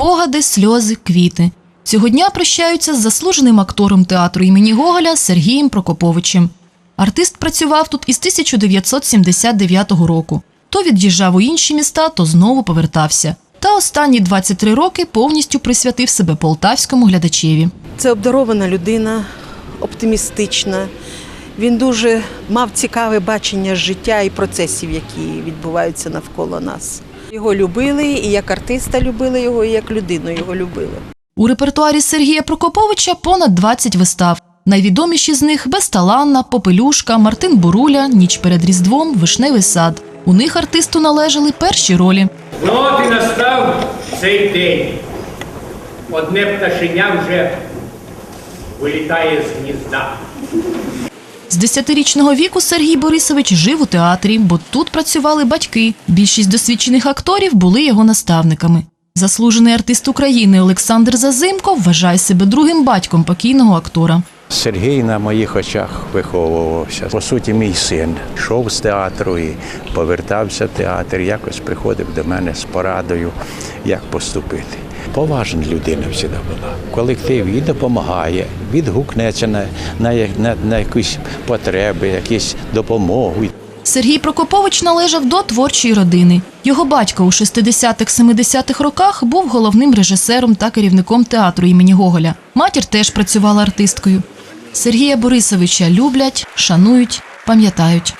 Спогади, сльози, квіти. Цього дня прощаються з заслуженим актором театру імені Гоголя Сергієм Прокоповичем. Артист працював тут із 1979 року. То від'їжджав у інші міста, то знову повертався. Та останні 23 роки повністю присвятив себе полтавському глядачеві. Це обдарована людина, оптимістична. Він дуже мав цікаве бачення життя і процесів, які відбуваються навколо нас. Його любили, і як артиста любили його, і як людину його любили. У репертуарі Сергія Прокоповича понад 20 вистав. Найвідоміші з них Безталанна, Попелюшка, Мартин Буруля, Ніч перед Різдвом, Вишневий сад. У них артисту належали перші ролі. Ну от і настав цей день. Одне пташеня вже вилітає з гнізда. Десятирічного віку Сергій Борисович жив у театрі, бо тут працювали батьки. Більшість досвідчених акторів були його наставниками. Заслужений артист України Олександр Зазимко вважає себе другим батьком покійного актора. Сергій на моїх очах виховувався. По суті, мій син йшов з театру і повертався в театр. Якось приходив до мене з порадою, як поступити. Поважна людина завжди була. В колективі і допомагає, відгукнеться на, на, на, на якісь потреби, якісь допомогу. Сергій Прокопович належав до творчої родини. Його батько у 60-70-х роках був головним режисером та керівником театру імені Гоголя. Матір теж працювала артисткою. Сергія Борисовича люблять, шанують, пам'ятають.